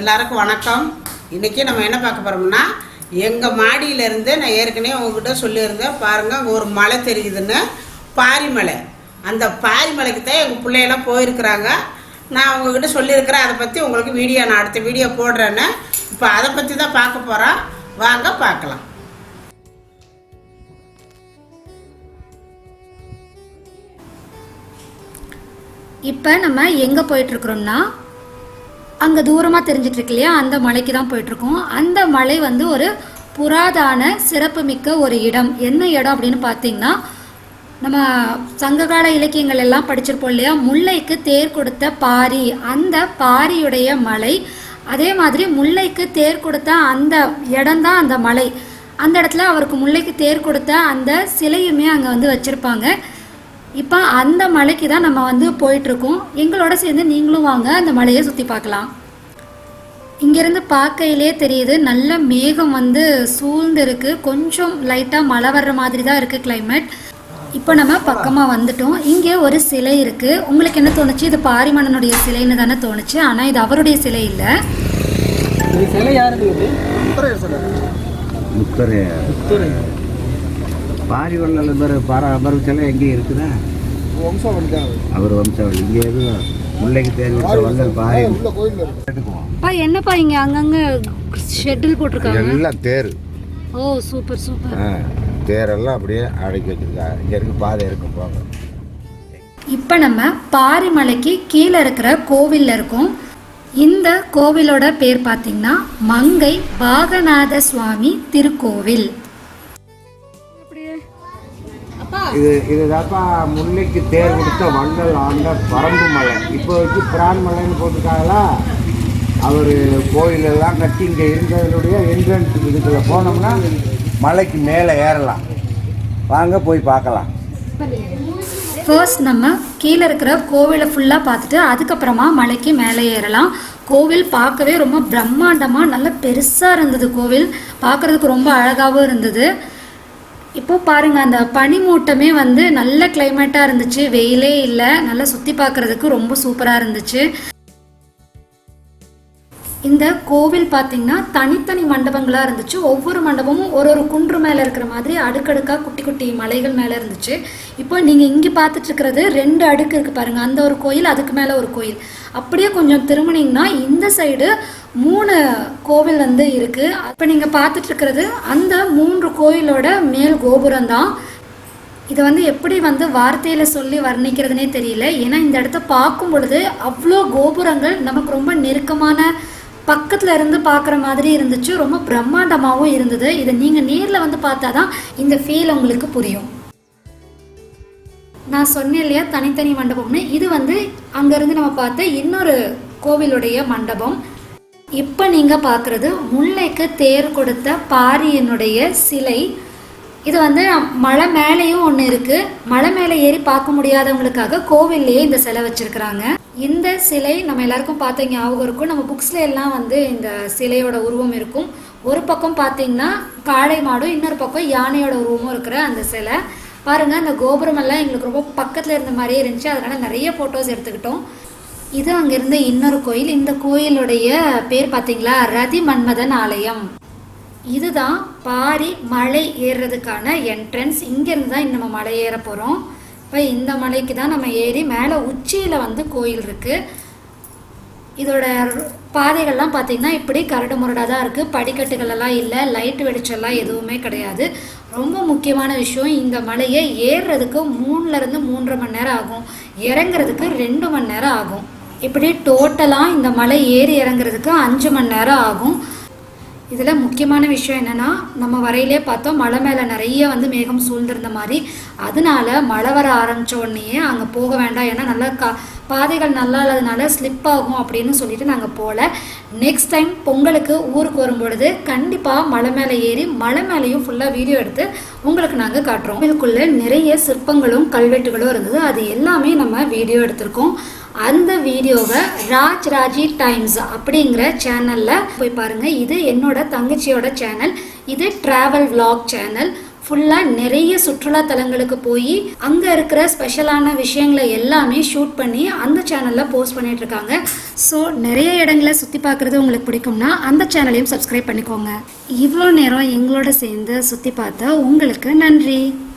எல்லாருக்கும் வணக்கம். இன்றைக்கி நம்ம என்ன பார்க்க போகிறோம்னா எங்கள் மாடியிலேருந்து நான் ஏற்கனவே உங்ககிட்ட சொல்லியிருந்தேன் பாருங்கள் அங்கே ஒரு மலை தெரியுதுன்னு பாரிமலை. அந்த பாரிமலைக்கு தான் எங்கள் பிள்ளையெல்லாம் போயிருக்கிறாங்க. நான் உங்ககிட்ட சொல்லியிருக்கிறேன் அதை பற்றி உங்களுக்கு வீடியோ நான் அடுத்த வீடியோ போடுறேன்னு. இப்போ அதை பற்றி தான் பார்க்க போகிறோம் வாங்க பார்க்கலாம். இப்போ நம்ம எங்கே போயிட்டுருக்குறோம்னா அங்கே தூரமாக தெரிஞ்சிட்ருக்கு இல்லையா அந்த மலைக்கு தான் போயிட்டுருக்கோம் அந்த மலை வந்து ஒரு புராதான சிறப்புமிக்க ஒரு இடம். என்ன இடம் அப்படின்னு பார்த்தீங்கன்னா நம்ம சங்ககால இலக்கியங்கள் எல்லாம் படிச்சிருப்போம் இல்லையா? முல்லைக்கு தேர் கொடுத்த பாரி. அந்த பாரியுடைய மலை அதே மாதிரி முல்லைக்கு தேர் கொடுத்த அந்த இடம்தான் அந்த மலை. அந்த இடத்துல அவருக்கு முல்லைக்கு தேர் கொடுத்த அந்த சிலையுமே அங்கே வந்து வச்சுருப்பாங்க. இப்போ அந்த மலைக்கு தான் நம்ம வந்து போயிட்டுருக்கோம். எங்களோட சேர்ந்து நீங்களும் வாங்க அந்த மலையை சுற்றி பார்க்கலாம். இங்கேருந்து பார்க்கையிலே தெரியுது நல்ல மேகம் வந்து சூழ்ந்து இருக்கு கொஞ்சம் லைட்டாக மழை வர்ற மாதிரி தான் இருக்குது climate. இப்போ நம்ம பக்கமாக வந்துட்டோம். இங்கே ஒரு சிலை இருக்குது உங்களுக்கு என்ன தோணுச்சு? இது பாரிமணனுடைய சிலைன்னு தானே தோணுச்சு. ஆனால் இது அவருடைய சிலை இல்லை. இது சிலை யாருது இது முத்தரைய பாரி வள்ளல் பேர் பாரா பருவத்தில் எங்கேயும் இருக்குதா. அவர் வம்சாவளி. இங்கே எதுவும் முல்லைக்கு தேர்ந்தெடுத்த வள்ளல் பாரி. அப்பா என்னப்பா இங்கே அங்கங்கே ஷெட்டில் போட்டிருக்காங்க? எல்லாம் தேர். ஓ சூப்பர் சூப்பர். ஆ, தேரெல்லாம் அப்படியே அடக்கி வச்சிருக்காங்க. இங்கே இருக்கு பாதை இருக்கும் போங்க. இப்போ நம்ம பாரிமலைக்கு கீழே இருக்கிற கோவிலில் இருக்கோம். இந்த கோவிலோட பேர் பார்த்தீங்கன்னா மங்கை பாகநாத சுவாமி திருக்கோவில். இது இதுதாப்பா முல்லைக்கு தேர் கொடுத்த வள்ளல் ஆண்ட பரம்பு மலை. இப்போ வச்சு பிரான் மலைன்னு போட்டிருக்காங்களா? அவர் கோயிலெல்லாம் கட்டி இங்கே இருந்ததனுடைய என்ட்ரன்ஸ் இதுக்குள்ள போனோம்னா மலைக்கு மேலே ஏறலாம். வாங்க போய் பார்க்கலாம். ஃபர்ஸ்ட் நம்ம கீழே இருக்கிற கோவிலை ஃபுல்லாக பார்த்துட்டு அதுக்கப்புறமா மலைக்கு மேலே ஏறலாம். கோவில் பார்க்கவே ரொம்ப பிரம்மாண்டமாக நல்ல பெருசாக இருந்தது கோவில். பார்க்குறதுக்கு ரொம்ப அழகாகவும் இருந்தது. இப்போ பாருங்க அந்த பனிமூட்டமே வந்து நல்ல கிளைமேட்டாக இருந்துச்சு. வெயிலே இல்லை. நல்லா சுற்றி பார்க்குறதுக்கு ரொம்ப சூப்பராக இருந்துச்சு. இந்த கோவில் பார்த்தீங்கன்னா தனித்தனி மண்டபங்களாக இருந்துச்சு. ஒவ்வொரு மண்டபமும் ஒரு ஒரு குன்று மேலே இருக்கிற மாதிரி அடுக்கடுக்காக குட்டி குட்டி மலைகள் மேலே இருந்துச்சு. இப்போ நீங்கள் இங்கே பார்த்துட்டு இருக்கிறது ரெண்டு அடுக்கு இருக்குது பாருங்கள் அந்த ஒரு கோயில் அதுக்கு மேலே ஒரு கோயில். அப்படியே கொஞ்சம் திரும்பினீங்கன்னா இந்த சைடு மூணு கோவில் வந்து இருக்குது இப்போ நீங்கள் பார்த்துட்டு இருக்கிறது அந்த மூன்று கோயிலோட மேல் கோபுரம் தான். இதை வந்து எப்படி வந்து வார்த்தையில் சொல்லி வர்ணிக்கிறதுனே தெரியல. ஏன்னா இந்த இடத்த பார்க்கும் பொழுது அவ்வளோ கோபுரங்கள் நமக்கு ரொம்ப நெருக்கமான பக்கத்தில் இருந்து பார்க்குற மாதிரி இருந்துச்சு. ரொம்ப பிரம்மாண்டமாகவும் இருந்தது. இதை நீங்கள் நேரில் வந்து பார்த்தா தான் இந்த ஃபீல் உங்களுக்கு புரியும். நான் சொன்னேன் இல்லையா தனித்தனி மண்டபம்னு? இது வந்து அங்கேருந்து நம்ம பார்த்த இன்னொரு கோவிலுடைய மண்டபம். இப்போ நீங்கள் பார்க்குறது முல்லைக்கு தேர் கொடுத்த பாரியினுடைய சிலை. இது வந்து மலை மேலேயும் ஒன்று இருக்குது மலை மேலே ஏறி பார்க்க முடியாதவங்களுக்காக கோவில்லையே இந்த சிலை வச்சுருக்குறாங்க. இந்த சிலை நம்ம எல்லாருக்கும் பார்த்த ஞாபகம் இருக்கும். நம்ம புக்ஸ்ல எல்லாம் வந்து இந்த சிலையோட உருவம் இருக்கும். ஒரு பக்கம் பார்த்தீங்கன்னா காளை மாடும் இன்னொரு பக்கம் யானையோட உருவமும் இருக்கிற அந்த சிலை. பாருங்க அந்த கோபுரம் எல்லாம் எங்களுக்கு ரொம்ப பக்கத்தில் இருந்த மாதிரியே இருந்துச்சு. அதனால நிறைய ஃபோட்டோஸ் எடுத்துக்கிட்டோம். இது அங்கேருந்து இன்னொரு கோயில். இந்த கோயிலுடைய பேர் பார்த்தீங்களா? ரதி மன்மதன் ஆலயம். இதுதான் பாரி மலை ஏறுறதுக்கான என்ட்ரன்ஸ் இங்கேருந்து தான் நம்ம மலை ஏற போகிறோம் இப்போ இந்த மலைக்கு தான் நம்ம ஏறி மேலே உச்சியில் வந்து கோயில் இருக்குது இதோட பாதைகள்லாம் பார்த்திங்கன்னா இப்படி கரடு முரடாக தான் இருக்குது படிக்கட்டுகள் எல்லாம் இல்லை லைட் வெளிச்சம்லாம் எதுவுமே கிடையாது. ரொம்ப முக்கியமான விஷயம் இந்த மலையை ஏறுறதுக்கு மூணுலேருந்து மூன்றரை மணி நேரம் ஆகும். இறங்குறதுக்கு ரெண்டு மணி நேரம் ஆகும். இப்படி டோட்டலாக இந்த மலை ஏறி இறங்குறதுக்கு அஞ்சு மணி நேரம் ஆகும். இதில் முக்கியமான விஷயம் என்னென்னா நம்ம வரையிலே பார்த்தோம் மலை மேலே நிறைய வந்து மேகம் சூழ்ந்திருந்த மாதிரி அதனால மழை வர ஆரம்பித்த உடனேயே அங்கே போக வேண்டாம். ஏன்னா நல்லா கா பாதைகள் நல்லா இல்லாதனால ஸ்லிப் ஆகும் அப்படின்னு சொல்லிட்டு நாங்கள் போகல நெக்ஸ்ட் டைம் பொங்கலுக்கு ஊருக்கு வரும்பொழுது கண்டிப்பாக மலை மேலே ஏறி மலை மேலேயும் ஃபுல்லாக வீடியோ எடுத்து உங்களுக்கு நாங்கள் காட்டுறோம். இதுக்குள்ளே நிறைய சிற்பங்களும் கல்வெட்டுகளும் இருந்தது. அது எல்லாமே நம்ம வீடியோ எடுத்திருக்கோம். அந்த வீடியோவை ராஜ் ராஜி டைம்ஸ் அப்படிங்கிற சேனலில் போய் பாருங்கள் இது என்னோட தங்கச்சியோட சேனல் இது ட்ராவல் விலாக் சேனல் ஃபுல்லாக நிறைய சுற்றுலா தலங்களுக்கு போய் அங்கே இருக்கிற ஸ்பெஷலான விஷயங்களை எல்லாமே ஷூட் பண்ணி அந்த சேனலில் போஸ்ட் பண்ணிட்டு இருக்காங்க ஸோ நிறைய இடங்களை சுற்றி பார்க்குறது உங்களுக்கு பிடிக்கும்னா அந்த சேனலையும் சப்ஸ்கிரைப் பண்ணிக்கோங்க. இவ்வளோ நேரம் எங்களோட சேர்ந்து சுற்றி பார்த்த உங்களுக்கு நன்றி.